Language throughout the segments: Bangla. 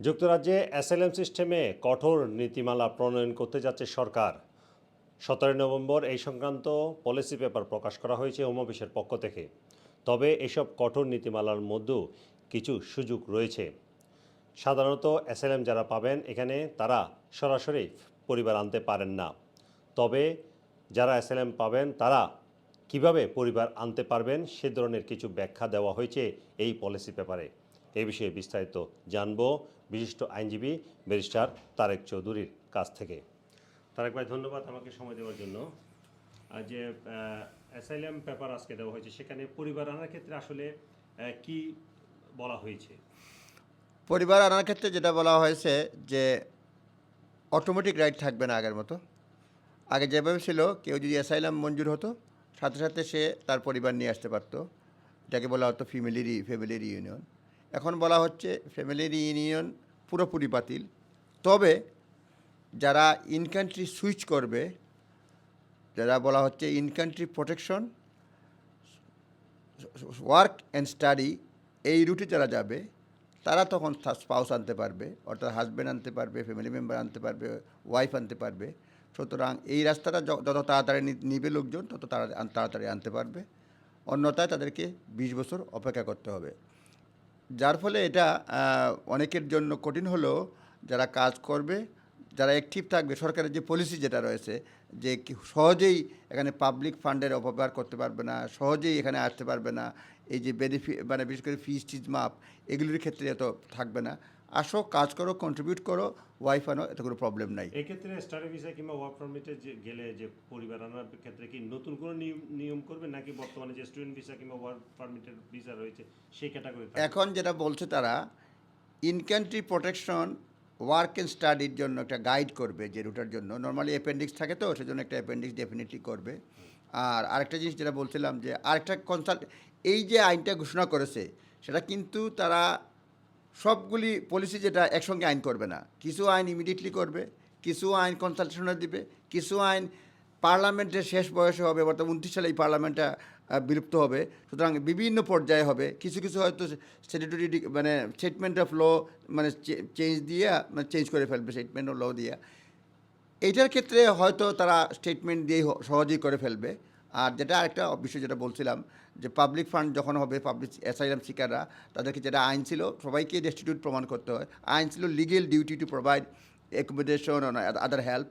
যুক্তরাজ্যে এসএলএম সিস্টেমে কঠোর নীতিমালা প্রণয়ন করতে যাচ্ছে সরকার। সতেরোই নভেম্বর এই সংক্রান্ত পলিসি পেপার প্রকাশ করা হয়েছে হোম অফিসের পক্ষ থেকে। তবে এসব কঠোর নীতিমালার মধ্যেও কিছু সুযোগ রয়েছে। সাধারণত এসএলএম যারা পাবেন, এখানে তারা সরাসরি পরিবার আনতে পারেন না। তবে যারা এসএলএম পাবেন, তারা কীভাবে পরিবার আনতে পারবেন সে ধরনের কিছু ব্যাখ্যা দেওয়া হয়েছে এই পলিসি পেপারে। এ বিষয়ে বিস্তারিত জানব বিশিষ্ট আইনজীবী ব্যারিস্টার তারেক চৌধুরীর কাছ থেকে। তারেক ভাই ধন্যবাদ আমাকে সময় দেওয়ার জন্য। আর যে অ্যাসাইলাম পেপার আজকে দেওয়া হয়েছে সেখানে পরিবার আনার ক্ষেত্রে আসলে কি বলা হয়েছে? পরিবার আনার ক্ষেত্রে যেটা বলা হয়েছে যে অটোমেটিক রাইট থাকবে না আগের মতো। আগে যেভাবে ছিল কেউ যদি অ্যাসাইলাম মঞ্জুর হতো সাথে সাথে সে তার পরিবার নিয়ে আসতে পারতো। এটাকে বলা হতো ফ্যামিলি ফ্যামিলি ইউনিয়ন এখন বলা হচ্ছে ফ্যামিলি ইউনিয়ন পুরোপুরি বাতিল। তবে যারা ইন কান্ট্রি সুইচ করবে, যারা বলা হচ্ছে in country protection work and study এই রুটে যারা যাবে, তারা তখন স্পাউস আনতে পারবে, অর্থাৎ হাজব্যান্ড আনতে পারবে ফ্যামিলি মেম্বার আনতে পারবে ওয়াইফ আনতে পারবে। সুতরাং এই রাস্তাটা যত তাড়াতাড়ি নিবে লোকজন, তত তাড়া- তাড়াতাড়ি আনতে পারবে। অন্যথায় তাদেরকে বিশ বছর অপেক্ষা করতে হবে। যার ফলে এটা অনেকের জন্য কঠিন হলেও যারা কাজ করবে, যারা অ্যাক্টিভ থাকবে, সরকারের যে পলিসি যেটা রয়েছে, যে সহজেই এখানে পাবলিক ফান্ডের অপব্যবহার করতে পারবে না, সহজেই এখানে আসতে পারবে না, এই যে বেনিফিট মানে বিশেষ করে ফিজ টিজ মাপ, এগুলির ক্ষেত্রে এত থাকবে না। আসো কাজ করো কন্ট্রিবিউট করো ওয়াইফ আনো এত কোনো প্রবলেম নাই। এক্ষেত্রে স্টাডি ভিসা কিংবা ওয়ার্ক পারমিটে যে গেলে যে পরিবার আনার ক্ষেত্রে কি নতুন কোনো নিয়ম নিয়ম করবে? নাকি বর্তমানে যে স্টুডেন্ট ভিসা কিংবা ওয়ার্ক পারমিটের ভিসা রয়েছে সেই ক্যাটাগরি এখন যেটা বলছে তারা in country protection work and স্টাডির জন্য একটা গাইড করবে যে রুটার জন্য। নর্মালি অ্যাপেন্ডিক্স থাকে তো সেজন্য একটা অ্যাপেন্ডিক্স ডেফিনেটলি করবে। আর আরেকটা জিনিস যেটা বলছিলাম যে আরেকটা কনসাল্ট এই যে আইনটা ঘোষণা করেছে সেটা কিন্তু তারা সবগুলি পলিসি যেটা একসঙ্গে আইন করবে না। কিছু আইন ইমিডিয়েটলি করবে, কিছু আইন কনসালটেশনে দিবে, কিছু আইন পার্লামেন্টের শেষ বয়সে হবে, অর্থাৎ উনত্রিশ সালে এই পার্লামেন্টটা বিলুপ্ত হবে। সুতরাং বিভিন্ন পর্যায়ে হবে। কিছু কিছু হয়তো স্টেটুটরি মানে স্টেটমেন্ট অফ ল মানে চেঞ্জ দিয়ে মানে চেঞ্জ করে ফেলবে স্টেটমেন্ট অফ ল দিয়ে। এইটার ক্ষেত্রে হয়তো তারা স্টেটমেন্ট দিয়ে সহজেই করে ফেলবে। আর যেটা আরেকটা বিষয় যেটা বলছিলাম, যে পাবলিক ফান্ড যখন হবে পাবলিক অ্যাসাইলাম শিকাররা তাদেরকে যেটা আইন ছিল, সবাইকে ডেস্টিটিউট প্রমাণ করতে হয়। আইন ছিল legal duty to provide accommodation other help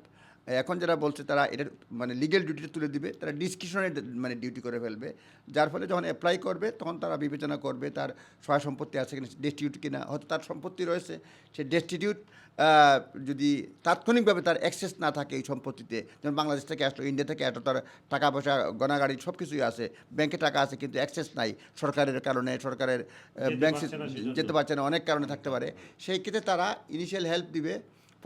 এখন যারা বলছে তারা এটা মানে লিগেল ডিউটিটা তুলে দিবে তারা ডিসক্রিপশনের মানে ডিউটি করে ফেলবে। যার ফলে যখন অ্যাপ্লাই করবে তখন তারা বিবেচনা করবে তার সহায় সম্পত্তি আছে কিনা ডেস্টিটিউট কিনা। হয়তো তার সম্পত্তি রয়েছে সে ডেস্টিটিউট যদি তাৎক্ষণিকভাবে তার অ্যাক্সেস না থাকে এই সম্পত্তিতে যেমন বাংলাদেশ থেকে আসলো ইন্ডিয়া থেকে আসলো তার টাকা পয়সা গণাগাড়ি সব কিছুই আছে ব্যাংকে টাকা আছে কিন্তু অ্যাক্সেস নাই সরকারের কারণে সরকারের ব্যাংক। যেতে পারছে না অনেক কারণে থাকতে পারে। সেই ক্ষেত্রে তারা ইনিশিয়াল হেল্প দিবে।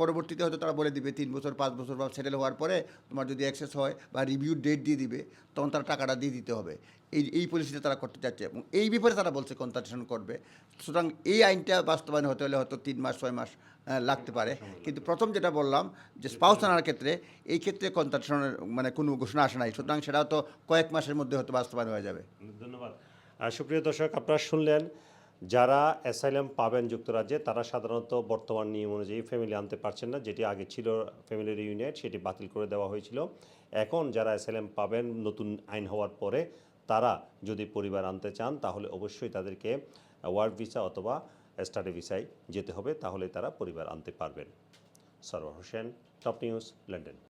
পরবর্তীতে হয়তো তারা বলে দিবে, তিন বছর, পাঁচ বছর বা সেটেল হওয়ার পরে তোমার যদি অ্যাক্সেস হয় বা রিভিউ ডেট দিয়ে দিবে, তখন তারা টাকাটা দিয়ে দিতে হবে। এই এই পলিসিটা তারা করতে চাচ্ছে এবং এই ব্যাপারে তারা বলছে কনসালটেশন করবে। সুতরাং এই আইনটা বাস্তবায়ন হতে হলে হয়তো তিন মাস, ছয় মাস লাগতে পারে। কিন্তু প্রথম যেটা বললাম যে স্পাউস আনার ক্ষেত্রে এই ক্ষেত্রে কনসালটেশনের মানে কোনো ঘোষণা আসে নাই। সুতরাং সেটা তো কয়েক মাসের মধ্যে হয়তো বাস্তবায়ন হয়ে যাবে। ধন্যবাদ। সুপ্রিয় দর্শক, আপনারা শুনলেন যারা অ্যাসাইলাম পাবেন যুক্তরাজ্যে, তারা সাধারণত বর্তমান নিয়ম অনুযায়ী ফ্যামিলি আনতে পারছেন না। যেটি আগে ছিল ফ্যামিলি ইউনিট সেটি বাতিল করে দেওয়া হয়েছিল। এখন যারা অ্যাসাইলাম পাবেন, নতুন আইন হওয়ার পরে তারা যদি পরিবার আনতে চান, তাহলে অবশ্যই তাদেরকে ওয়ার্ক ভিসা অথবা স্টাডি ভিসায় যেতে হবে। তাহলে তারা পরিবার আনতে পারবেন। Sarwar Hossain top news London